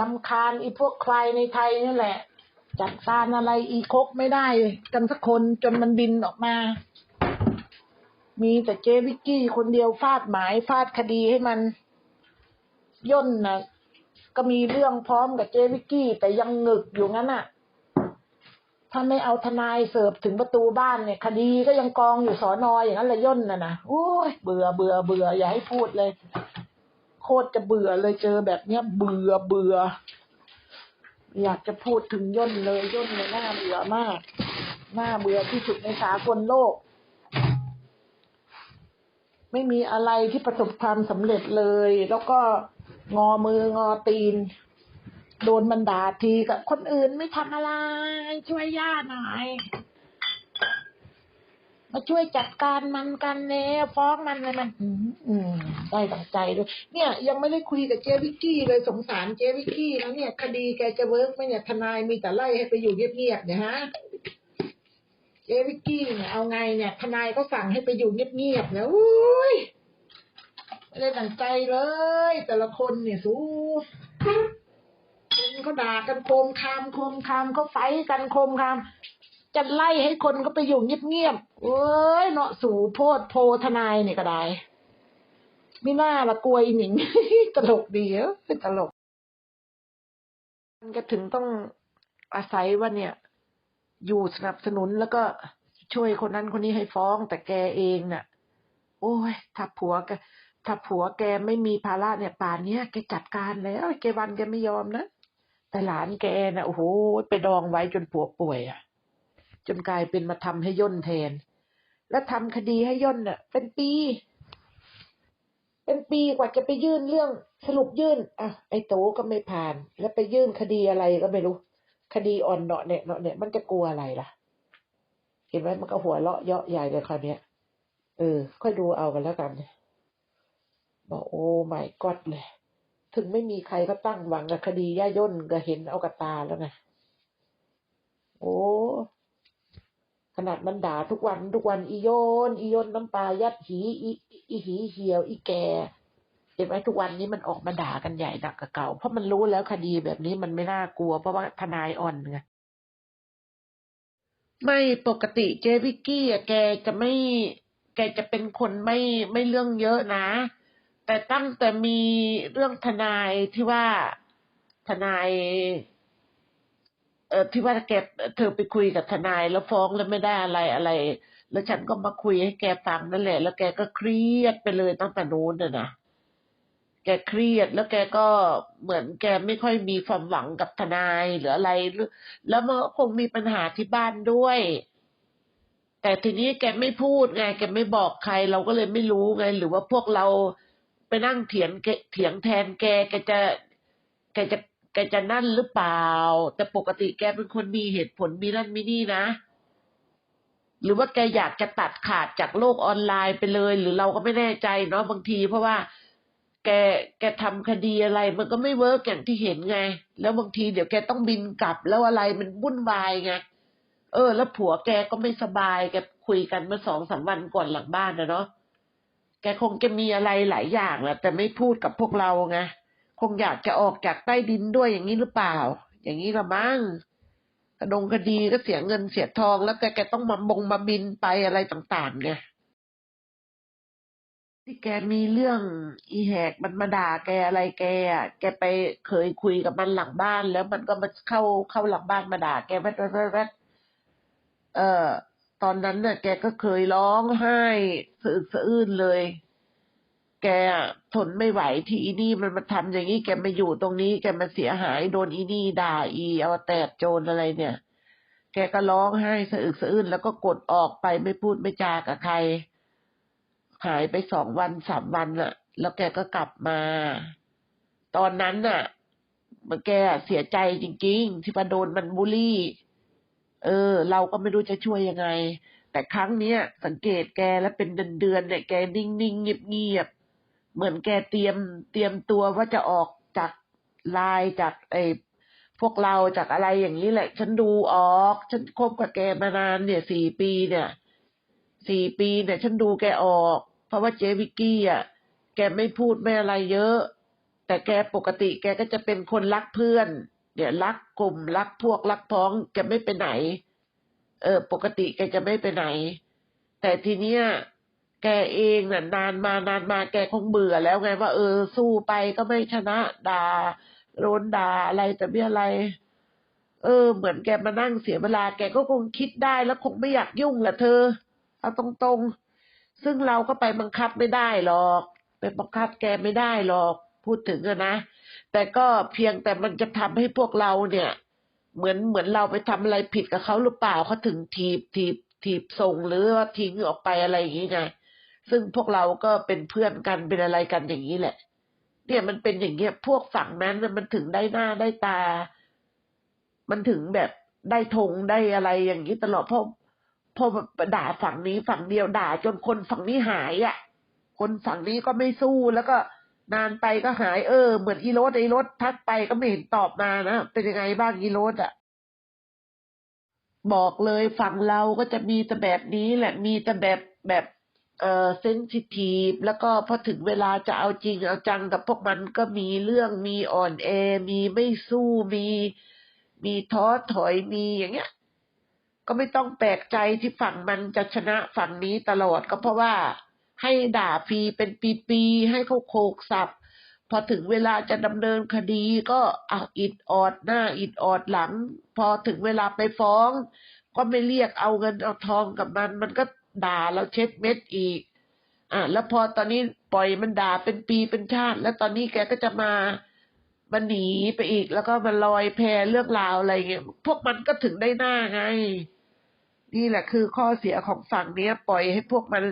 ลำคาญอีพวกใครในไทยนี่แหละ จัดการอะไรอีคกไม่ได้กันสักคนจนมันบินออกมา มีแต่เจวิกกี้คนเดียวฟาดหมายฟาดคดีให้มัน ย่นนะก็มีเรื่องพร้อมกับเจวิกกี้ แต่ยังหงึกอยู่งั้นน่ะ ถ้าไม่เอาทนายเสิร์ฟถึงประตูบ้านเนี่ย คดีก็ยังกองอยู่สอนออย่างนั้นเลยย่นน่ะนะโอ้ยเบื่อเบื่อเบื่ออย่าให้พูดเลย โคตรจะเบื่อเลยเจอแบบเนี้ยเบื่อเบื่อ อยากจะพูดถึงย่นเลยย่นเนี่ยน่าเบื่อมากหน่าเบื่อที่สุดในสากลโลก ไม่มีอะไรที่ประสบความสำเร็จเลย แล้วก็งอมืองอตีน โดนมันด่าทีกับคนอื่นไม่ทำอะไรช่วยย่าหน่อย มาช่วยจัดการมันกันเน่ฟ้องมันเลยมัน อืมอืมได้ตั้งใจด้วยเนี่ย ยังไม่ได้คุยกับเจ๊วิกกี้เลยสงสารเจ๊วิกกี้นะเนี่ย คดีแกจะเวิร์กไหมเนี่ยทนายมีแต่ไล่ให้ไปอยู่เงียบๆเนี่ยฮะเจ๊วิกกี้เนี่ยเอาไงเนี่ยทนายก็สั่งให้ไปอยู่เงียบๆเนี่ยอุ้ยไม่ได้ตั้งใจเลย แต่ละคนเนี่ยสู้คนเขาด่ากันโคมคามโคมคามเขาไฟกันโคมคาม จะไล่ให้คนก็ไปอยู่เงียบๆเอ้ยเนาะสู่โพดโพทนายเนี่ยก็ได้ไม่น่าละกลัวอีหนิงตลกดีเออตลก มันก็ถึงต้องอาศัยว่าเนี่ย อยู่สนับสนุนแล้วก็ช่วยคนนั้นคนนี้ให้ฟ้อง แต่แกเองเน่ะ โอ้ยถ้าผัวแกถ้าผัวแกไม่มีภาระเนี่ย ป่านเนี้ยแกจัดการแล้วแกวันแกไม่ยอมนะแต่หลานแกน่ะโอ้โหไปดองไว้จนผัวป่วยอะ จนกลายเป็นมาทำให้ย่นแทน แล้วทำคดีให้ย่นน่ะ เป็นปี เป็นปีกว่าจะไปยื่นเรื่องสรุปยื่นอะไอ้โตก็ไม่ผ่าน แล้วไปยื่นคดีอะไรก็ไม่รู้ คดีอ่อนเนาะเนี่ยเนาะเนี่ยมันจะกลัวอะไรล่ะ เห็นไหมมันก็หัวเราะเยาะใหญ่เลยคราวเนี้ยเออ ค่อยดูเอากันแล้วกันบอกโอ้ไม่กอดเลย ถึงไม่มีใครก็ตั้งหวังกับคดีย่าย่นก็เห็นเอากับตาแล้วไงโอ้ ขนาดมันด่าทุกวันทุกวันอีโยนอีโยนน้ำปลายัดหีอีอีหีเหี่ยว อีแกเห็นไหมทุกวันนี้มันออกมาด่ากันใหญ่หนักกับเก่า เพราะมันรู้แล้วคดีแบบนี้มันไม่น่ากลัว เพราะว่าทนายอ่อนไงไม่ปกติเจวิกกี้อะแกจะไม่ แกจะเป็นคนไม่ไม่เรื่องเยอะนะ แต่ตั้งแต่มีเรื่องทนายที่ว่าทนาย ที่ว่าแกเธอไปคุยกับทนาย แล้วฟ้องแล้วไม่ได้อะไรอะไร แล้วฉันก็มาคุยให้แกฟังนั่นแหละ แล้วแกก็เครียดไปเลยตั้งแต่นู้นน่ะนะแกเครียดแล้วแกก็เหมือนแกไม่ค่อยมีความหวังกับทนายหรืออะไร แล้วมันก็คงมีปัญหาที่บ้านด้วย แต่ทีนี้แกไม่พูดไงแกไม่บอกใครเราก็เลยไม่รู้ไง หรือว่าพวกเราไปนั่งเถียงเถียงแทนแกแกจะแกจะ แกจะนั่นหรือเปล่า แต่ปกติแกเป็นคนมีเหตุผลมีนั่นมีนี่นะ หรือว่าแกอยากจะตัดขาดจากโลกออนไลน์ไปเลย หรือเราก็ไม่แน่ใจเนาะบางที เพราะว่า แกแกทำคดีอะไร มันก็ไม่เวิร์กอย่างที่เห็นไง แล้วบางทีเดี๋ยวแกต้องบินกลับแล้วอะไรมันวุ่นวายไงเออ แล้วผัวแกก็ไม่สบายแกคุยกันเมื่อสองสามวันก่อนหลังบ้านนะเนาะแกคงจะมีอะไรหลายอย่างแหละแต่ไม่พูดกับพวกเราไง งอยากจะออกจากใต้ดินด้วยอย่างนี้หรือเปล่า อย่างนี้ละมั้งกระดงคดีก็เสียเงินเสียทองแล้วแกแกต้องมาบงมาบินไปอะไรต่างๆไงที่แกมีเรื่องอีแหกมันมาด่าแกอะไรแกอะแกไปเคยคุยกับมันหลังบ้าน แล้วมันก็มาเข้าเข้าหลังบ้านมาด่าแกแวดแวดแวดแวดเอ่อตอนนั้นน่ะ แกก็เคยร้องไห้สะอึกสะอื้นเลย แกอะทนไม่ไหวที่อีนี่มันมาทำอย่างนี้แกมาอยู่ตรงนี้ แกมาเสียหายโดนอีนี่ด่าอีเอาแตดโจรอะไรเนี่ย แกก็ร้องไห้สะอึกสะอื้นแล้วก็กดออกไปไม่พูดไม่จากับใคร หายไปสองวันสามวันน่ะ แล้วแกก็กลับมา ตอนนั้นน่ะมันแกเสียใจจริง ๆ ที่มาโดนมันบูลลี่ เออ เราก็ไม่รู้จะช่วยยังไงแต่ครั้งเนี้ยสังเกตแกแล้วเป็นเดือนๆเนี่ยแกนิ่งๆเงียบ เหมือนแกเตรียมเตรียมตัวว่าจะออกจากไลน์จากไอ้พวกเราจากอะไรอย่างนี้แหละ ฉันดูออก ฉันคบกับแกมานานเนี่ยสี่ปีเนี่ยสี่ปีเนี่ย ฉันดูแกออก เพราะว่าเจวิกกี้อะ แกไม่พูดไม่อะไรเยอะ แต่แกปกติแกก็จะเป็นคนรักเพื่อน เนี่ยรักกลุ่มรักพวกรักพ้องแกไม่ไปไหน เออ ปกติแกจะไม่ไปไหน แต่ทีเนี้ย แกเองน่ะนานมานานมาแกคงเบื่อแล้วไงว่า เออ สู้ไปก็ไม่ชนะด่าโดนด่าอะไรแต่ไม่อะไร เออ เหมือนแกมานั่งเสียเวลา แกก็คงคิดได้แล้วคงไม่อยากยุ่งแหละเธอ เอาตรงๆ ซึ่งเราก็ไปบังคับไม่ได้หรอก ไปบังคับแกไม่ได้หรอก พูดถึงอะนะ แต่ก็เพียงแต่มันจะทำให้พวกเราเนี่ย เหมือนเหมือนเราไปทำอะไรผิดกับเขาหรือเปล่าเขาถึงถีบถีบถีบส่งหรือว่าทิ้งออกไปอะไรอย่างนี้ไง ซึ่งพวกเราก็เป็นเพื่อนกันเป็นอะไรกันอย่างนี้แหละ เนี่ยมันเป็นอย่างเงี้ยพวกฝั่งนั้นมันถึงได้หน้าได้ตา มันถึงแบบได้ธงได้อะไรอย่างนี้ตลอดเพราะเพราะด่าฝั่งนี้ฝั่งเดียวด่า จนคนฝั่งนี้หายอะ คนฝั่งนี้ก็ไม่สู้แล้วก็นานไปก็หายเออ เหมือนอีโรสอีโรสทักไปก็ไม่เห็นตอบมานะเป็นยังไงบ้างอีโรสอะบอกเลยฝั่งเราก็จะมีแต่แบบนี้แหละมีแต่แบบแบบ เออเซนซิทีฟแล้วก็พอถึงเวลาจะเอาจริงเอาจังกับพวกมันก็มีเรื่องมีอ่อนแอ มีไม่สู้มีมีท้อถอยมีอย่างเงี้ย ก็ไม่ต้องแปลกใจที่ฝั่งมันจะชนะฝั่งนี้ตลอดก็เพราะว่าให้ด่าฟรีเป็นปีๆให้เขาโขกสับพอถึงเวลาจะดำเนินคดีก็อะอิดออดหน้าอิดออดหลัง พอถึงเวลาไปฟ้อง ก็ไม่เรียกเอาเงินเอาทองกับมัน มันก็ ด่าเราเช็ดเม็ดอีก อะแล้วพอตอนนี้ปล่อยมันด่าเป็นปีเป็นชาติ แล้วตอนนี้แกก็จะมามันหนีไปอีก แล้วก็มาลอยแพเรื่องราวอะไรเงี้ยพวกมันก็ถึงได้หน้าไง นี่แหละคือข้อเสียของฝั่งเนี้ย ปล่อยให้พวกมัน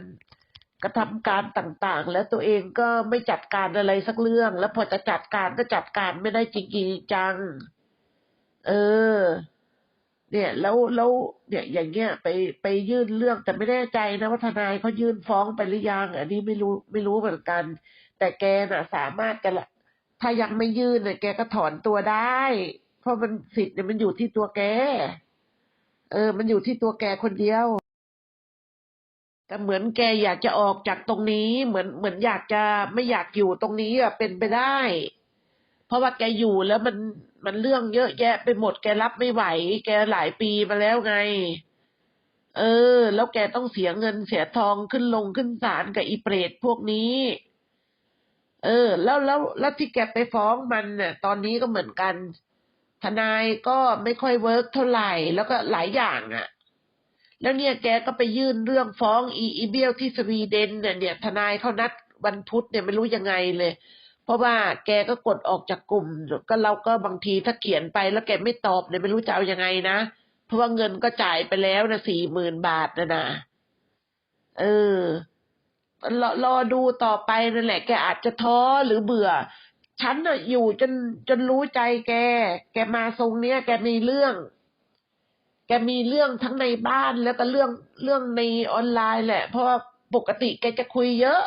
กระทำการต่างๆ แล้วตัวเองก็ไม่จัดการอะไรสักเรื่อง แล้วพอจะจัดการก็จัดการไม่ได้จริงๆจัง เออ เนี่ย แล้วแล้วเนี่ยอย่างเงี้ยไปไปยื่นเรื่องแต่ไม่แน่ใจนะว่าทนายเขายื่นฟ้องไปหรือยังอันนี้ไม่รู้ไม่รู้เหมือนกัน แต่แกน่ะ สามารถกันละถ้ายังไม่ยื่นเนี่ยแกก็ถอนตัวได้ เพราะมันสิทธิ์เนี่ยมันอยู่ที่ตัวแกเออ มันอยู่ที่ตัวแกคนเดียวแต่เหมือนแกอยากจะออกจากตรงนี้ เหมือนเหมือนอยากจะไม่อยากอยู่ตรงนี้อะเป็นไปได้ ราะว่าแกอยู่แล้วมันมันเรื่องเยอะแยะไปหมดแกรับไม่ไหว แกหลายปีมาแล้วไง เออ แล้วแกต้องเสียเงินเสียทองขึ้นลงขึ้นศาลกับอีเปรตพวกนี้ เออ แล้วแล้วแล้วที่แกไปฟ้องมันเนี่ยตอนนี้ก็เหมือนกัน ทนายก็ไม่ค่อยเวิร์กเท่าไหร่ แล้วก็หลายอย่างอะ แล้วเนี่ยแกก็ไปยื่นเรื่องฟ้องอีอีเบียลที่สวีเดนเนี่ยเนี่ยทนายเขานัดวันพุธเนี่ยไม่รู้ยังไงเลย เพราะว่าแกก็กดออกจากกลุ่ม ก็เราก็บางทีถ้าเขียนไปแล้วแกไม่ตอบเนี่ยไม่รู้จะเอายังไงนะ เพราะว่าเงินก็จ่ายไปแล้วนะสี่หมื่นบาทนะนะเออรอรอดูต่อไปนั่นแหละ แกอาจจะท้อหรือเบื่อ ฉันน่ะอยู่จนจนรู้ใจแก แกมาทรงเนี้ย แกมีเรื่อง แกมีเรื่องทั้งในบ้านแล้วก็เรื่องเรื่องในออนไลน์แหละ เพราะว่าปกติแกจะคุยเยอะ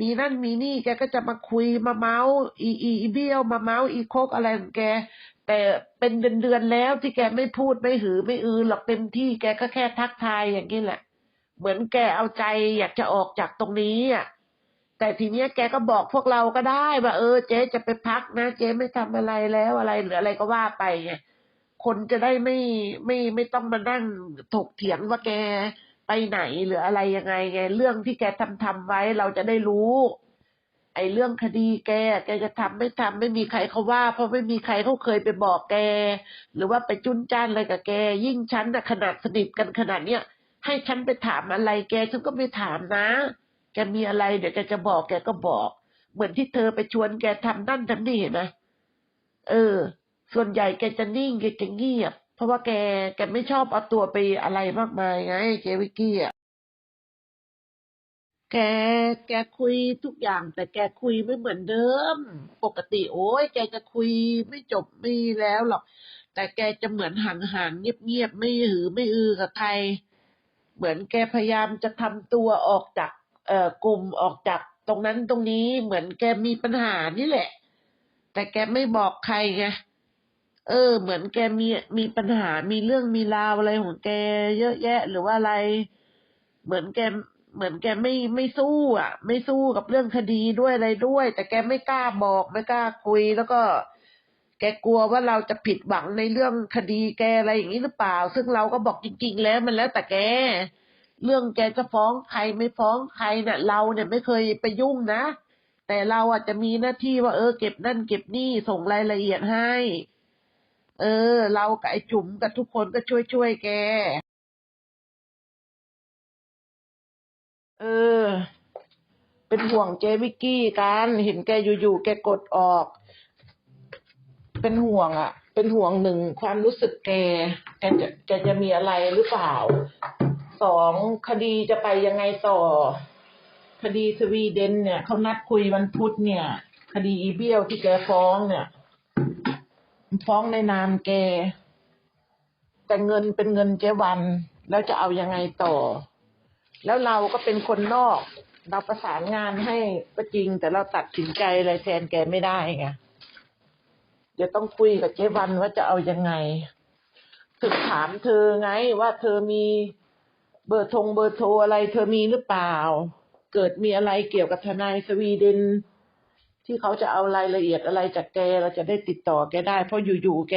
มีนั่นมีนี่แกก็จะมาคุยมาเมาส์อีอีเบี้ยวมาเมาส์อีโคกอะไรของแก แต่เป็นเดือนเดือนแล้วที่แกไม่พูดไม่หือไม่อือหรอกเต็มที่แกก็แค่ทักทายอย่างนี้แหละ เหมือนแกเอาใจอยากจะออกจากตรงนี้อะแต่ทีเนี้ยแกก็บอกพวกเราก็ได้ว่าเออเจ๊จะไปพักนะเจ๊ไม่ทำอะไรแล้วอะไรหรืออะไรก็ว่าไปไงคนจะได้ไม่ไม่ไม่ต้องมานั่งถกเถียงว่าแก ไปไหนหรืออะไรยังไงไงเรื่องที่แกทำทำไว้เราจะได้รู้ ไอ้เรื่องคดีแก แกจะทำไม่ทำไม่มีใครเขาว่า เพราะไม่มีใครเขาเคยไปบอกแก หรือว่าไปจุนจ้านอะไรกับแก ยิ่งฉันนะขนาดสนิทกันขนาดเนี้ยให้ฉันไปถามอะไรแกฉันก็ไม่ถามนะแกมีอะไรเดี๋ยวแกจะบอกแกก็บอก เหมือนที่เธอไปชวนแกทำนั่นทำนี่เห็นไหมเออ ส่วนใหญ่แกจะนิ่งแกจะเงียบ ราะว่าแกแกไม่ชอบเอาตัวไปอะไรมากมายไงเจวิกกี้อะแกแกคุยทุกอย่าง แต่แกคุยไม่เหมือนเดิม ปกติโอ้ยแกจะคุยไม่จบไม่แล้วหรอก แต่แกจะเหมือนห่างๆเงียบๆไม่หือไม่อือกับใคร เหมือนแกพยายามจะทำตัวออกจากเอ่อกลุ่มออกจากตรงนั้นตรงนี้เหมือนแกมีปัญหานี่แหละ แต่แกไม่บอกใครไง เออ เหมือนแกมีมีปัญหามีเรื่องมีราวอะไรของแกเยอะแยะ หรือว่าอะไร เหมือนแกเหมือนแกไม่ไม่สู้อะ ไม่สู้กับเรื่องคดีด้วยอะไรด้วย แต่แกไม่กล้าบอกไม่กล้าคุยแล้วก็ แกกลัวว่าเราจะผิดหวังในเรื่องคดีแกอะไรอย่างนี้หรือเปล่า ซึ่งเราก็บอกจริง ๆ แล้วมันแล้วแต่แก เรื่องแกจะฟ้องใครไม่ฟ้องใครเนี่ยเราเนี่ยไม่เคยไปยุ่งนะแต่เราอาจจะมีหน้าที่ว่าเออเก็บนั่นเก็บนี่ส่งรายละเอียดให้ เออ เรากับไอ้จุ๋มกับทุกคนก็ช่วยช่วยๆแก เออ เป็นห่วงเจวิกกี้กันเห็นแกอยู่ๆแกกดออก เป็นห่วงอะ เป็นห่วงหนึ่งความรู้สึกแกแกจะแกจะมีอะไรหรือเปล่าสองคดีจะไปยังไงต่อ คดีสวีเดนเนี่ยเขานัดคุยวันพุธเนี่ย คดีอีเบี้ยวที่แกฟ้องเนี่ย ฟ้องในนามแก แต่เงินเป็นเงินเจวัน แล้วจะเอายังไงต่อ แล้วเราก็เป็นคนนอก เราประสานงานให้ก็จริง แต่เราตัดสินใจอะไรแทนแกไม่ได้ไงเดี๋ยวต้องคุยกับเจวันว่าจะเอายังไงถึงถามเธอไงว่าเธอมีเบอร์ทงเบอร์โทรอะไร เธอมีหรือเปล่า เกิดมีอะไรเกี่ยวกับทนายสวีเดน ที่เขาจะเอารายละเอียดอะไรจากแกเราจะได้ติดต่อแกได้ เพราะอยู่ๆแก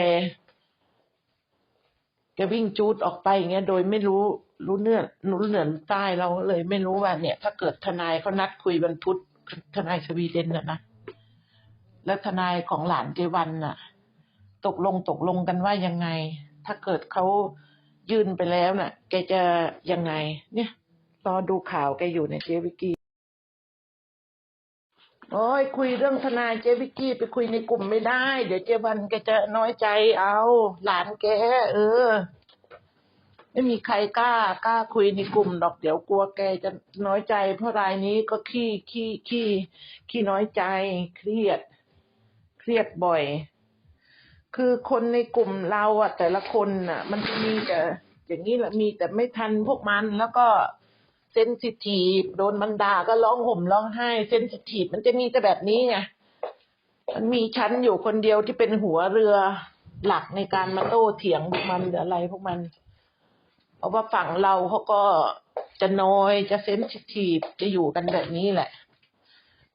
แกวิ่งจูดออกไปอย่างเงี้ย โดยไม่รู้รู้เนื้อรู้เหนือนใต้เราเลยไม่รู้ว่าเนี่ย ถ้าเกิดทนายเขานัดคุยวันพุธทนายสวีเดนน่ะนะแล้วทนายของหลานเจวันน่ะ ตกลงตกลงกันว่ายังไง ถ้าเกิดเขายื่นไปแล้วน่ะ แกจะยังไง เนี่ยรอดูข่าวแกอยู่ในเจวิกกี้ โอ้ยคุยเรื่องทนายเจ๊วิกกี้ไปคุยในกลุ่มไม่ได้ เดี๋ยวเจวันแกจะน้อยใจเอา หลานแกเออ ไม่มีใครกล้ากล้าคุยในกลุ่มดอกเดี๋ยวกลัวแกจะน้อยใจ เพราะรายนี้ก็ขี้ขี้ขี้ขี้น้อยใจ เครียด เครียดบ่อย คือคนในกลุ่มเราอะแต่ละคนน่ะมันจะมีแต่อย่างนี้แหละมีแต่ไม่ทันพวกมันแล้วก็ เซนซิทีฟโดนมันด่าก็ร้องห่มร้องไห้เซนซิทีฟมันจะมีแต่แบบนี้ไงมันมีชั้นอยู่คนเดียวที่เป็นหัวเรือหลักในการมาโต้เถียงพวกมันหรืออะไรพวกมัน เพราะว่าฝั่งเราเขาก็จะน้อยจะเซนซิทีฟจะอยู่กันแบบนี้แหละ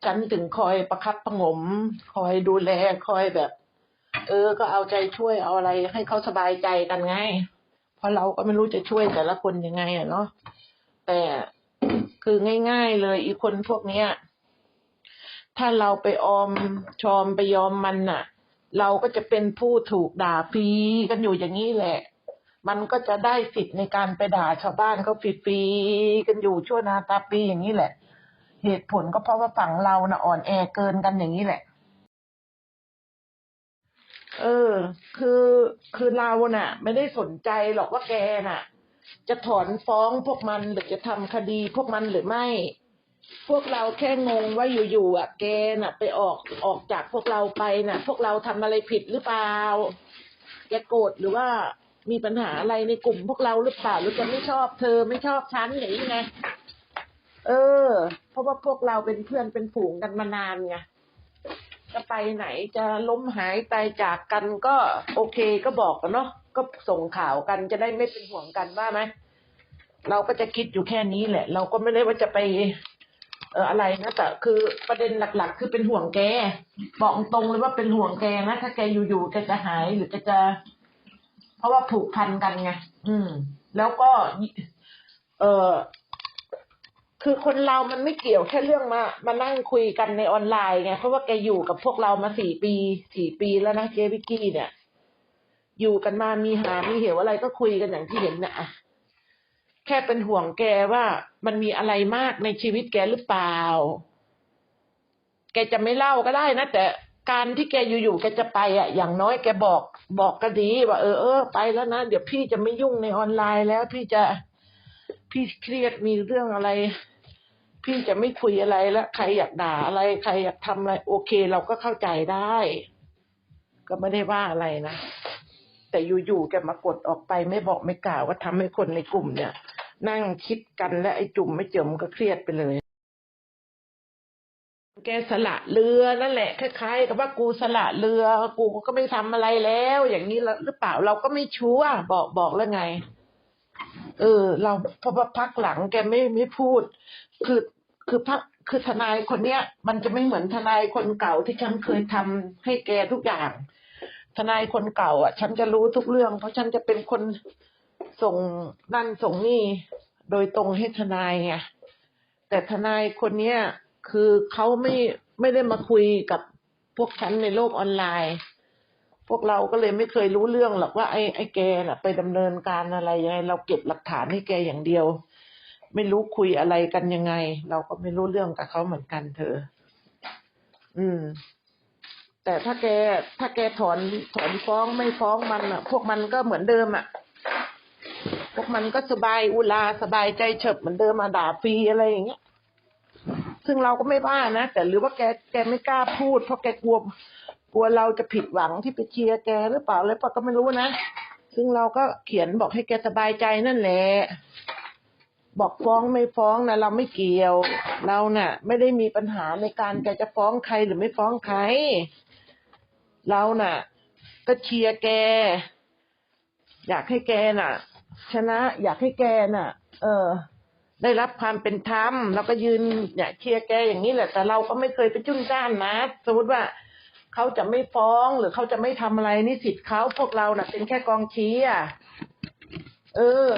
ฉันถึงคอยประคับประงม คอยดูแลคอยแบบ เออ ก็เอาใจช่วยเอาอะไรให้เขาสบายใจกันไง เพราะเราก็ไม่รู้จะช่วยแต่ละคนยังไงอะเนาะ แต่คือง่ายๆเลยอีคนพวกเนี้ย ถ้าเราไปออมชอมไปยอมมันน่ะ เราก็จะเป็นผู้ถูกด่าฟรีกันอยู่อย่างนี้แหละ มันก็จะได้สิทธิ์ในการไปด่าชาวบ้านเขาฟรีๆกันอยู่ชั่วนาตาปีอย่างนี้แหละ เหตุผลก็เพราะว่าฝั่งเราน่ะอ่อนแอเกินกันอย่างนี้แหละ เออ คือคือเราน่ะ ไม่ได้สนใจหรอกว่าแกน่ะ จะถอนฟ้องพวกมันหรือจะทำคดีพวกมันหรือไม่ พวกเราแค่งงว่าอยู่ๆอะแกน่ะ ไปออกออกจากพวกเราไปน่ะ พวกเราทำอะไรผิดหรือเปล่าแกโกรธหรือว่ามีปัญหาอะไรในกลุ่มพวกเราหรือเปล่าหรือจะไม่ชอบเธอไม่ชอบฉันหรือยังไงเออ เพราะว่าพวกเราเป็นเพื่อนเป็นฝูงกันมานานไงจะไปไหนจะล้มหายตายจากกันก็โอเคก็บอกกันเนาะ ก็ส่งข่าวกันจะได้ไม่เป็นห่วงกันว่าไหมเราก็จะคิดอยู่แค่นี้แหละ เราก็ไม่ได้ว่าจะไป เอออะไรนะแต่คือประเด็นหลัก ๆ คือเป็นห่วงแกบอกตรงเลยว่าเป็นห่วงแกนะถ้าแกอยู่ๆแกจะหายหรือแกจะ เพราะว่าผูกพันกันไงอืม แล้วก็ เออคือคนเรามันไม่เกี่ยวแค่เรื่องมา มานั่งคุยกันในออนไลน์ไงเพราะว่าแกอยู่กับพวกเรามาสี่ปีสี่ปีแล้วนะเจวิกกี้เนี่ย อยู่กันมามีหามีเหวอะไรก็คุยกันอย่างที่เห็นนะอะแค่เป็นห่วงแกว่ามันมีอะไรมากในชีวิตแกหรือเปล่า แกจะไม่เล่าก็ได้นะแต่การที่แกอยู่ๆแกจะไปอะ อย่างน้อยแกบอกบอกก็ดีว่าเออเออไปแล้วนะเดี๋ยวพี่จะไม่ยุ่งในออนไลน์แล้ว พี่จะพี่เครียดมีเรื่องอะไร พี่จะไม่คุยอะไรแล้วใครอยากด่าอะไร ใครอยากทำอะไร โอเค เราก็เข้าใจได้ ก็ไม่ได้ว่าอะไรนะ แต่อยู่ๆแกมากดออกไปไม่บอกไม่กล่าวว่าทำให้คนในกลุ่มเนี่ย นั่งคิดกันและไอ้จุ่มไม่เจิมก็เครียดไปเลย แกสละเรือนั่นแหละคล้ายๆกับว่ากูสละเรือกูก็ไม่ทำอะไรแล้ว อย่างนี้หรือเปล่าเราก็ไม่ชัวบอกบอกแล้วไง เออ เราพราะว่าพักหลังแกไม่ไม่พูด คือคือพักคือทนายคนเนี้ย มันจะไม่เหมือนทนายคนเก่าที่ฉันเคยทำให้แกทุกอย่าง ทนายคนเก่า อะ ฉันจะรู้ทุกเรื่อง เพราะฉันจะเป็นคนส่งนั่นส่งนี่โดยตรงให้ทนายไงแต่ทนายคนเนี้ยคือเขาไม่ไม่ได้มาคุยกับพวกฉันในโลกออนไลน์ พวกเราก็เลยไม่เคยรู้เรื่องหรอกว่าไอ้ไอ้แกน่ะ ไปดำเนินการอะไรยังไง เราเก็บหลักฐานให้แกอย่างเดียว ไม่รู้คุยอะไรกันยังไง เราก็ไม่รู้เรื่องกับเขาเหมือนกันเธอ อืม แต่ถ้าแกถ้าแกถอนถอนฟ้องไม่ฟ้องมันอะ พวกมันก็เหมือนเดิมอะ พวกมันก็สบายอุลาสบายใจเฉิบเหมือนเดิมมาด่าฟรีอะไรอย่างเงี้ย ซึ่งเราก็ไม่ว่านะแต่หรือว่าแกแกไม่กล้าพูด เพราะแกกลัวกลัวเราจะผิดหวังที่ไปเชียร์แกหรือเปล่าอะไรปล่าก็ไม่รู้นะซึ่งเราก็เขียนบอกให้แกสบายใจนั่นแหละบอกฟ้องไม่ฟ้องนะเราไม่เกี่ยว เราเน่ะ ไม่ได้มีปัญหาในการแกจะฟ้องใครหรือไม่ฟ้องใคร เราน่ะ ก็เชียร์แก อยากให้แกน่ะ ชนะ อยากให้แกน่ะ เออ ได้รับความเป็นธรรมเราก็ยืนเนี่ยเชียร์แกอย่างนี้แหละ แต่เราก็ไม่เคยไปจุ้นจ้านนะสมมติว่าเขาจะไม่ฟ้องหรือเขาจะไม่ทำอะไรนี่สิทธิ์เขาพวกเราน่ะ เป็นแค่กองเชียร์เออ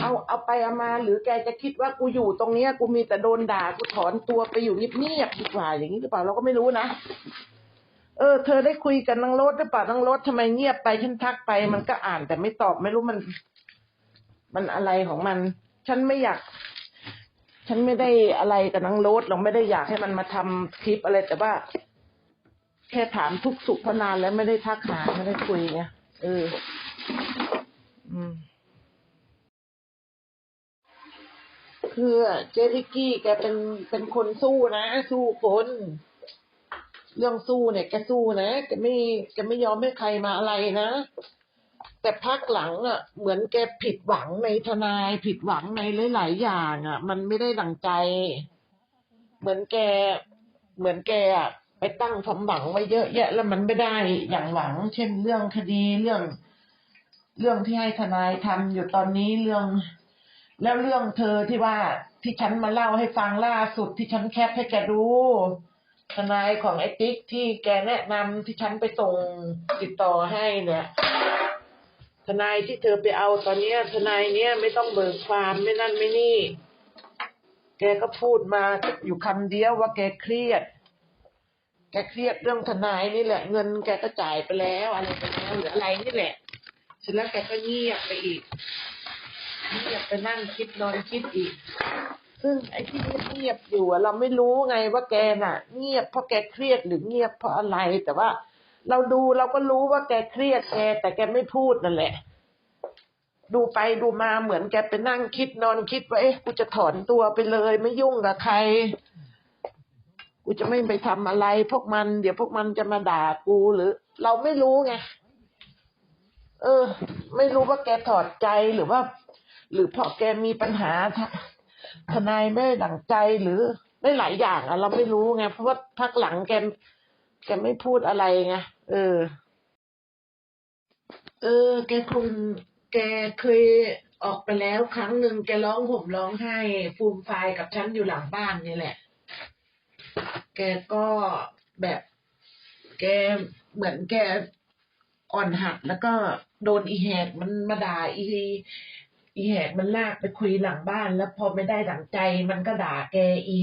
เอาเอาไปเอามาหรือแกจะคิดว่ากูอยู่ตรงเนี้ย กูมีแต่โดนด่ากูถอนตัวไปอยู่เงียบๆดีกว่าอย่างนี้หรือเปล่าเราก็ไม่รู้นะ เออเธอได้คุยกับนางรถหรือเปล่านางรถทำไมเงียบไปฉันทักไป มันก็อ่านแต่ไม่ตอบไม่รู้มัน มันอะไรของมัน ฉันไม่อยาก ฉันไม่ได้อะไรกับนางรถเราไม่ได้อยากให้มันมาทำคลิปอะไรแต่ว่า แค่ถามทุกสุขพนานแล้วไม่ได้ทักหาไม่ได้คุยไงเออ อืมคือเจริกี้แกเป็นเป็นคนสู้นะ สู้คน เรื่องสู้เนี่ยแกสู้นะแกไม่แกไม่ยอมให้ใครมาอะไรนะ แต่พักหลังอะ เหมือนแกผิดหวังในทนาย ผิดหวังในหลาย ๆ อย่างอะ มันไม่ได้ดังใจ เหมือนแก เหมือนแกอะไปตั้งความหวังไว้เยอะแยะ แล้วมันไม่ได้อย่างหวัง เช่นเรื่องคดีเรื่อง เรื่องที่ให้ทนายทำอยู่ตอนนี้เรื่อง แล้วเรื่องเธอที่ว่าที่ฉันมาเล่าให้ฟังล่าสุดที่ฉันแคปให้แกดู ทนายของไอ้ติ๊กที่แกแนะนำที่ฉันไปส่งติดต่อให้เนี่ย ทนายที่เธอไปเอาตอนเนี้ยทนายเนี้ยไม่ต้องเบิกความไม่นั่นไม่นี่ แกก็พูดมาอยู่คำเดียวว่าแกเครียด แกเครียดเรื่องทนายนี่แหละ เงินแกก็จ่ายไปแล้วอะไรไปแล้วหรืออะไรนี่แหละเสร็จแล้วแกก็เงียบไปอีกเงียบไปนั่งคิดนอนคิดอีก ซึ่งไอ้ที่เงียบๆอยู่เราไม่รู้ไงว่าแกน่ะ เงียบเพราะแกเครียดหรือเงียบเพราะอะไร แต่ว่าเราดูเราก็รู้ว่าแกเครียดแกแต่แกไม่พูดนั่นแหละ ดูไปดูมาเหมือนแกไปนั่งคิดนอนคิดว่าเอ๊ะกูจะถอนตัวไปเลย ไม่ยุ่งกับใคร กูจะไม่ไปทำอะไร พวกมันเดี๋ยวพวกมันจะมาด่ากูหรือ เราไม่รู้ไงเออ ไม่รู้ว่าแกถอดใจหรือว่า หรือเพราะแกมีปัญหา ทนายไม่ดั่งใจหรือไม่หลายอย่างอะเราไม่รู้ไงเพราะว่าพักหลังแกแกไม่พูดอะไรไงเออ เออ แกคงแกเคยออกไปแล้วครั้งหนึ่งแกร้องห่มร้องไห้ฟูมไฟกับฉันอยู่หลังบ้านนี่แหละ แกก็แบบ แกเหมือนแกอ่อนหักแล้วก็โดนอีแหกมันมาด่าอี อีแหกมันลากไปคุยหลังบ้าน แล้วพอไม่ได้ดั่งใจ มันก็ด่าแกอี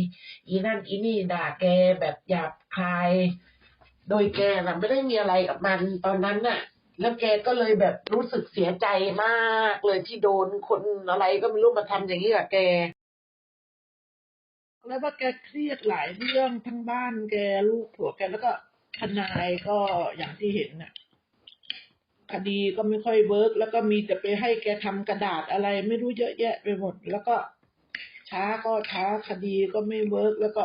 อีนั่นอีนี่ด่าแกแบบหยาบคาย โดยแกน่ะไม่ได้มีอะไรกับมันตอนนั้นน่ะ แล้วแกก็เลยแบบรู้สึกเสียใจมากเลยที่โดนคนอะไรก็ไม่รู้มาทำอย่างนี้กับแก แล้วว่าแกเครียดหลายเรื่องทั้งบ้านแกลูกผัวแกแล้วก็ทนายก็อย่างที่เห็นน่ะ คดีก็ไม่ค่อยเวิร์กแล้วก็มีแต่ไปให้แกทำกระดาษอะไร ไม่รู้เยอะแยะไปหมด แล้วก็ช้าก็ช้าคดีก็ไม่เวิร์กแล้วก็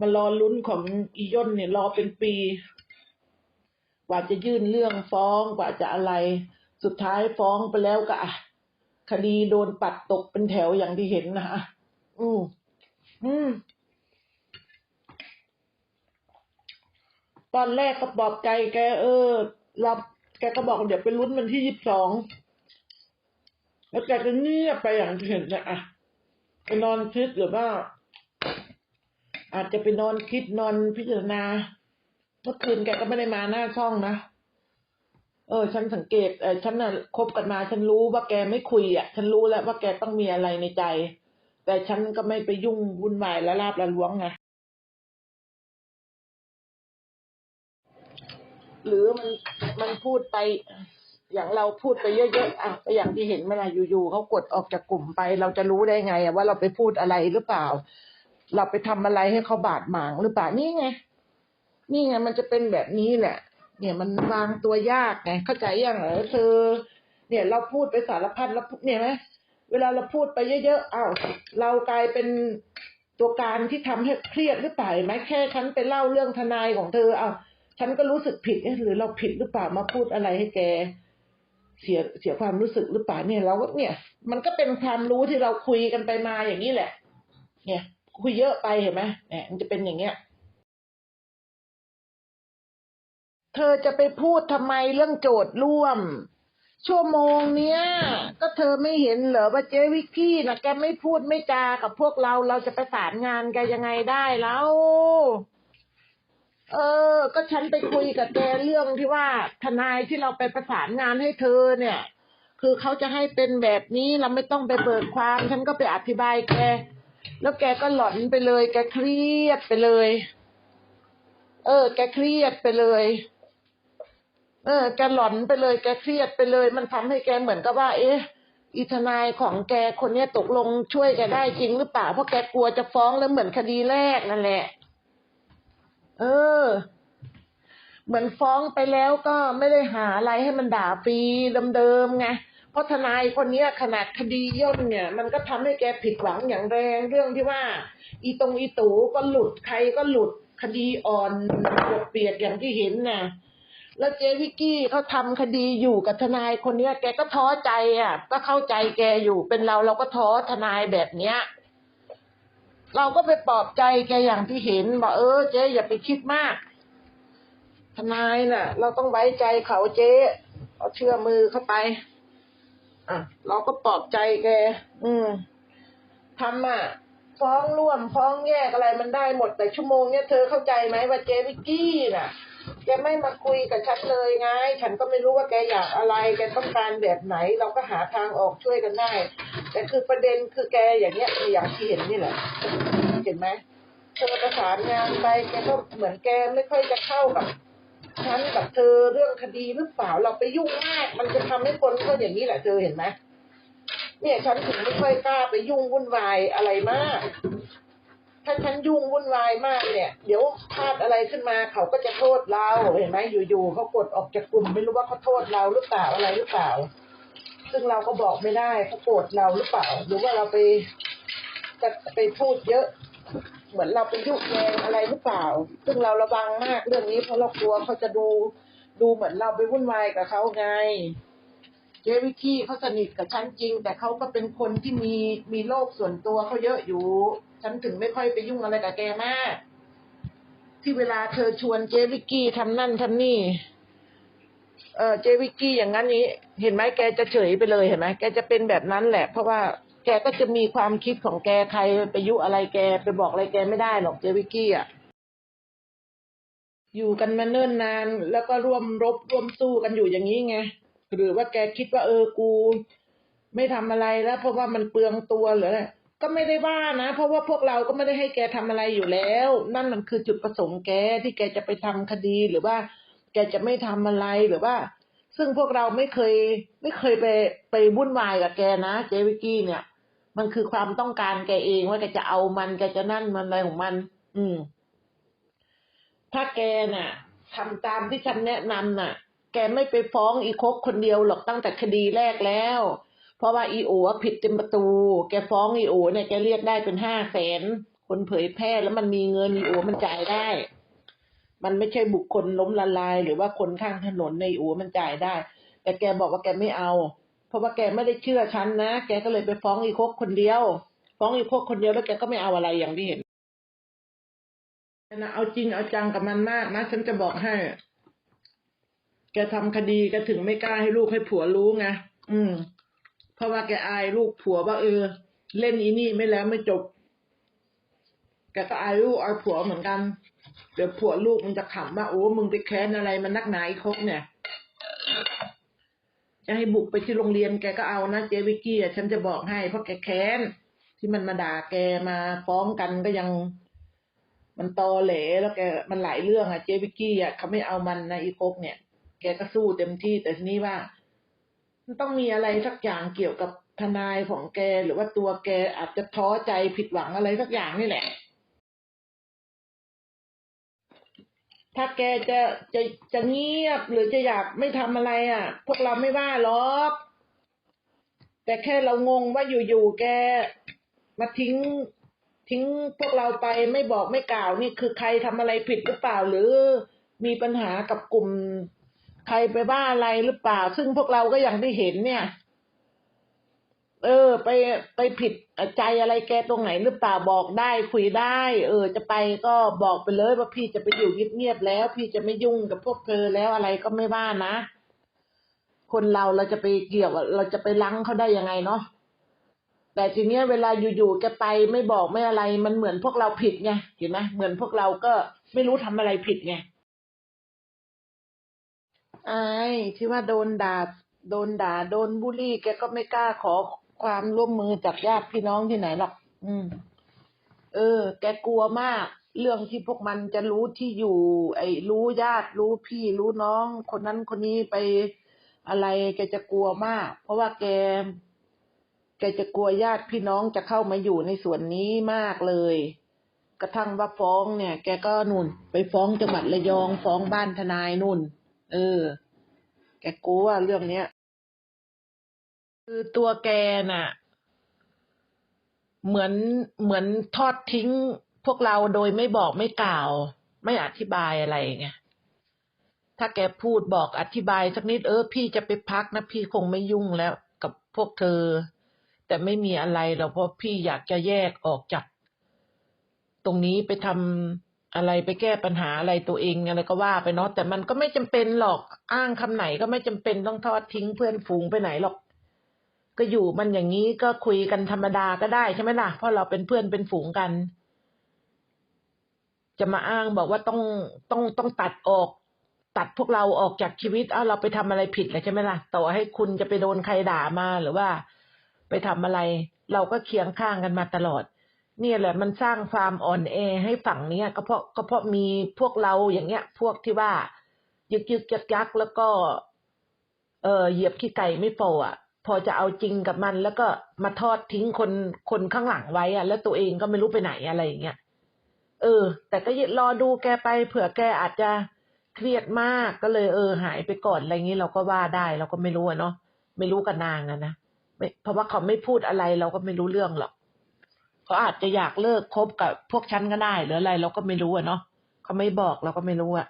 มารอลุ้นของอีย่นเนี่ยรอเป็นปี กว่าจะยื่นเรื่องฟ้องกว่าจะอะไรสุดท้ายฟ้องไปแล้วก็อะคดีโดนปัดตกเป็นแถวอย่างที่เห็นนะฮะอืมอืมตอนแรกก็ปลอบใจแกเออ เรา แกก็บอกเดี๋ยวไปลุ้นวันที่ยี่สิบสอง แล้วแกก็เงียบไปอย่างที่เห็นนะอะไปนอนคิดหรือว่า อาจจะไปนอนคิดนอนพิจารณา เมื่อคืนแกก็ไม่ได้มาหน้าช่องนะ เออ ฉันสังเกตเออฉันน่ะคบกันมา ฉันรู้ว่าแกไม่คุยอะ ฉันรู้แล้วว่าแกต้องมีอะไรในใจ แต่ฉันก็ไม่ไปยุ่งวุ่นวายและลาบละล้วงไง หรือมันมันพูดไป อย่างเราพูดไปเยอะๆอะอย่างที่เห็นเมื่อไหร่อยู่ๆเขากดออกจากกลุ่มไป เราจะรู้ได้ไงว่าเราไปพูดอะไรหรือเปล่า เราไปทำอะไรให้เขาบาดหมางหรือเปล่านี่ไงนี่ไงมันจะเป็นแบบนี้แหละ เนี่ยมันวางตัวยากไงเข้าใจยังเหรอเธอ เนี่ยเราพูดไปสารพัดแล้วเนี่ยไหมเวลาเราพูดไปเยอะๆอ้าวเรากลายเป็นตัวการที่ทำให้เครียดหรือเปล่านไหมแค่ฉันไปเล่าเรื่องทนายของเธออ้าว ฉันก็รู้สึกผิดหรือเราผิดหรือเปล่ามาพูดอะไรให้แก เสียเสียความรู้สึกหรือเปล่าเนี่ยเราก็เนี่ย มันก็เป็นความรู้ที่เราคุยกันไปมาอย่างนี้แหละ เนี่ยคุยเยอะไปเห็นไหมเนี่ยมันจะเป็นอย่างเงี้ย เธอจะไปพูดทำไมเรื่องโจทย์ร่วม ชั่วโมงเนี้ย ก็เธอไม่เห็นเหรอว่าเจ๊วิกกี้นะแกไม่พูดไม่จากับพวกเราเราจะประสานงานแกยังไงได้แล้ว เออ ก็ฉันไปคุยกับแกเรื่องที่ว่าทนายที่เราไปประสานงานให้เธอเนี่ย คือเขาจะให้เป็นแบบนี้เราไม่ต้องไปเบิกความ ฉันก็ไปอธิบายแก แล้วแกก็หลอนไปเลย แกเครียดไปเลย เออ แกเครียดไปเลย เออ แกหลอนไปเลย แกเครียดไปเลย มันทำให้แกเหมือนกับว่า เอ๊ะอีทนายของแกคนเนี้ยตกลงช่วยแกได้จริงหรือเปล่าเพราะแกกลัวจะฟ้องแล้วเหมือนคดีแรกนั่นแหละ เออ เหมือนฟ้องไปแล้วก็ไม่ได้หาอะไรให้มันด่าฟรีเดิมๆไงเพราะทนายคนนี้ขนาดคดีย่นเนี่ย มันก็ทำให้แกผิดหวังอย่างแรงเรื่องที่ว่า อีตรงอีตูก็หลุดใครก็หลุดคดีอ่อนเปียกอย่างที่เห็นน่ะแล้วเจวิกกี้เขาทำคดีอยู่กับทนายคนเนี้ย แกก็ท้อใจอะ ก็เข้าใจแกอยู่เป็นเราเราก็ท้อทนายแบบเนี้ย เราก็ไปปลอบใจแกอย่างที่เห็นบอกเออเจ๊อย่าไปคิดมาก ทนายน่ะ เราต้องไว้ใจเขาเจ๊เอาเชื่อมือเข้าไป อะ เราก็ปลอบใจแก อืมทำอะฟ้องร่วมฟ้องแยกอะไรมันได้หมดแต่ชั่วโมงเนี้ยเธอเข้าใจไหมว่าเจ๊วิกกี้น่ะ แกไม่มาคุยกับฉันเลยไง ฉันก็ไม่รู้ว่าแกอยากอะไร แกต้องการแบบไหน เราก็หาทางออกช่วยกันได้ แต่คือประเด็นคือแกอย่างเนี้ยอย่างที่เห็นนี่แหละ เห็นไหมเธอประสานงานไปแกก็เหมือนแกไม่ค่อยจะเข้ากับฉันกับเธอเรื่องคดีหรือเปล่า เราไปยุ่งมาก มันจะทำให้คนก็อย่างนี้แหละเธอเห็นไหมเนี่ยฉันถึงไม่ค่อยกล้าไปยุ่งวุ่นวายอะไรมาก ถ้าฉันยุ่งวุ่นวายมากเนี่ย เดี๋ยวพลาดอะไรขึ้นมาเขาก็จะโทษเราเห็นไหมอยู่ๆเขากดออกจากกลุ่มไม่รู้ว่าเขาโทษเราหรือเปล่าอะไรหรือเปล่า ซึ่งเราก็บอกไม่ได้เขาโกรธเราหรือเปล่า หรือว่าเราไปจะไปพูดเยอะ เหมือนเราไปยุแยงอะไรหรือเปล่า ซึ่งเราระวังมากเรื่องนี้เพราะเรากลัวเขาจะดูดูเหมือนเราไปวุ่นวายกับเขาไงเจวิกี้เขาสนิทกับฉันจริง แต่เขาก็เป็นคนที่มีมีโลกส่วนตัวเขาเยอะอยู่ ฉันถึงไม่ค่อยไปยุ่งอะไรกับแกมาก ที่เวลาเธอชวนเจวิกกี้ทำนั่นทำนี่ เออเจวิกกี้อย่างนั้นนี้ เห็นไหมแกจะเฉยไปเลยเห็นไหมแกจะเป็นแบบนั้นแหละ เพราะว่าแกก็จะมีความคิดของแกใครไปยุอะไรแกไปบอกอะไรแกไม่ได้หรอกเจวิกกี้อะอยู่กันมาเนิ่นนาน แล้วก็ร่วมรบร่วมสู้กันอยู่อย่างนี้ไงหรือว่าแกคิดว่าเออกู ไม่ทำอะไรแล้ว เพราะว่ามันเปลืองตัวหรืออะไร ก็ไม่ได้ว่านะ เพราะว่าพวกเราก็ไม่ได้ให้แกทำอะไรอยู่แล้ว นั่นมันคือจุดประสงค์แกที่แกจะไปทำคดีหรือว่า แกจะไม่ทำอะไรหรือว่า ซึ่งพวกเราไม่เคย ไม่เคยไปไปวุ่นวายกับแกนะเจวิกกี้เนี่ย มันคือความต้องการแกเองว่าแกจะเอามันแกจะนั่นมันอะไรของมัน อืม ถ้าแกน่ะทำตามที่ฉันแนะนำน่ะ แกไม่ไปฟ้องอีโคกคนเดียวหรอกตั้งแต่คดีแรกแล้ว เพราะว่าอีโอผิดเต็มประตู แกฟ้องอีโอเนี่ยแกเรียกได้เป็นห้าแสนคนเผยแพร่แล้วมันมีเงินอีโอมันจ่ายได้ มันไม่ใช่บุคคลล้มละลาย หรือว่าคนข้างถนนในอีโอมันจ่ายได้ แต่แกบอกว่าแกไม่เอา เพราะว่าแกไม่ได้เชื่อฉันนะแกก็เลยไปฟ้องอีโคกคนเดียว ฟ้องอีโคกคนเดียวแล้วแกก็ไม่เอาอะไรอย่างที่เห็นนะเอาจริงเอาจังกับมันมากนะฉันจะบอกให้ แกทำคดีแกถึงไม่กล้าให้ลูกให้ผัวรู้ไงอืม ราะว่าแกอายลูกผัวว่าเออ เล่นอีนี่ไม่แล้วไม่จบแกก็อายลูกอายผัวเหมือนกัน เดี๋ยวผัวลูกมันจะขำว่าโอ้มึงไปแค้นอะไรมันนักหนาอีคกเนี่ย จะให้บุกไปที่โรงเรียนแกก็เอานะเจวิกกี้อะฉันจะบอกให้เพราะแกแค้นที่มันมาด่าแกมาฟ้องกันก็ยัง มันตอเหลแล้วแกมันหลายเรื่องอะเจวิกกี้อะเขาไม่เอามันนะอีคกเนี่ย แกก็สู้เต็มที่แต่ทีนี้ว่า ต้องมีอะไรสักอย่างเกี่ยวกับทนายของแก หรือว่าตัวแกอาจจะท้อใจผิดหวังอะไรสักอย่างนี่แหละ ถ้าแกจะจะจะเงียบหรือจะอยากไม่ทำอะไรอะ พวกเราไม่ว่าหรอก แต่แค่เรางงว่าอยู่ๆแกมาทิ้งทิ้งพวกเราไปไม่บอกไม่กล่าวนี่คือใครทำอะไรผิดหรือเปล่าหรือมีปัญหากับกลุ่ม ใครไปบ้าอะไรหรือเปล่า ซึ่งพวกเราก็อย่างที่เห็นเนี่ย เออ ไปไปผิดใจอะไรแกตรงไหนหรือเปล่าบอกได้คุยได้ เออ จะไปก็บอกไปเลยว่าพี่จะไปอยู่เงียบๆแล้ว พี่จะไม่ยุ่งกับพวกเธอแล้วอะไรก็ไม่ว่านะคนเราเราจะไปเกี่ยวเราจะไปลังเขาได้ยังไงเนาะแต่ทีเนี้ยเวลาอยู่ๆแกไปไม่บอกไม่อะไร มันเหมือนพวกเราผิดไงเห็นไหมเหมือนพวกเราก็ไม่รู้ทำอะไรผิดไง ไอ้ที่ว่าโดนด่าโดนด่า โดนบูลลี่ แกก็ไม่กล้าขอความร่วมมือจากญาติพี่น้องที่ไหนหรอกอืม เออ แกกลัวมาก เรื่องที่พวกมันจะรู้ที่อยู่ ไอ้รู้ญาติรู้พี่รู้น้อง คนนั้นคนนี้ไปอะไร แกจะกลัวมาก เพราะว่าแก แกจะกลัวญาติพี่น้องจะเข้ามาอยู่ในส่วนนี้มากเลย กระทั่งว่าฟ้องเนี่ย แกก็นุ่น ไปฟ้องจังหวัดระยองฟ้องบ้านทนายนุ่น เออ แกกลัวเรื่องเนี้ย คือตัวแกน่ะ เหมือนเหมือนทอดทิ้งพวกเราโดยไม่บอกไม่กล่าว ไม่อธิบายอะไรไงถ้าแกพูดบอกอธิบายสักนิดเออ พี่จะไปพักนะพี่คงไม่ยุ่งแล้วกับพวกเธอ แต่ไม่มีอะไรหรอกเพราะพี่อยากจะแยกออกจาก ตรงนี้ไปทำ อะไรไปแก้ปัญหาอะไรตัวเองอะไรก็ว่าไปเนาะแต่มันก็ไม่จำเป็นหรอกอ้างคำไหนก็ไม่จำเป็นต้องทอดทิ้งเพื่อนฝูงไปไหนหรอก ก็อยู่มันอย่างนี้ก็คุยกันธรรมดาก็ได้ใช่ไหมล่ะเพราะเราเป็นเพื่อนเป็นฝูงกัน จะมาอ้างบอกว่าต้องต้องต้องตัดออก ตัดพวกเราออกจากชีวิตอ้าวเราไปทำอะไรผิดเลยใช่ไหมล่ะต่อให้คุณจะไปโดนใครด่ามาหรือว่า ไปทำอะไร เราก็เคียงข้างกันมาตลอด เนี่ยแหละมันสร้างความอ่อนแอให้ฝั่งเนี้ยก็เพราะก็เพราะมีพวกเราอย่างเงี้ย พวกที่ว่า ยึกยึกยักยักแล้วก็ เออเหยียบขี้ไก่ไม่โฟอะ พอจะเอาจริงกับมันแล้วก็มาทอดทิ้งคนคนข้างหลังไว้อะ แล้วตัวเองก็ไม่รู้ไปไหนอะไรอย่างเงี้ยเออ แต่ก็รอดูแกไปเผื่อแกอาจจะเครียดมากก็เลยเออ หายไปก่อนอะไรอย่างนี้เราก็ว่าได้เราก็ไม่รู้อะเนาะไม่รู้กับนางอะนะไม่เพราะว่าเขาไม่พูดอะไรเราก็ไม่รู้เรื่องหรอก เขาอาจจะอยากเลิกคบกับพวกฉันก็ได้หรืออะไร เราก็ไม่รู้อะเนาะเขาไม่บอกเราก็ไม่รู้อะ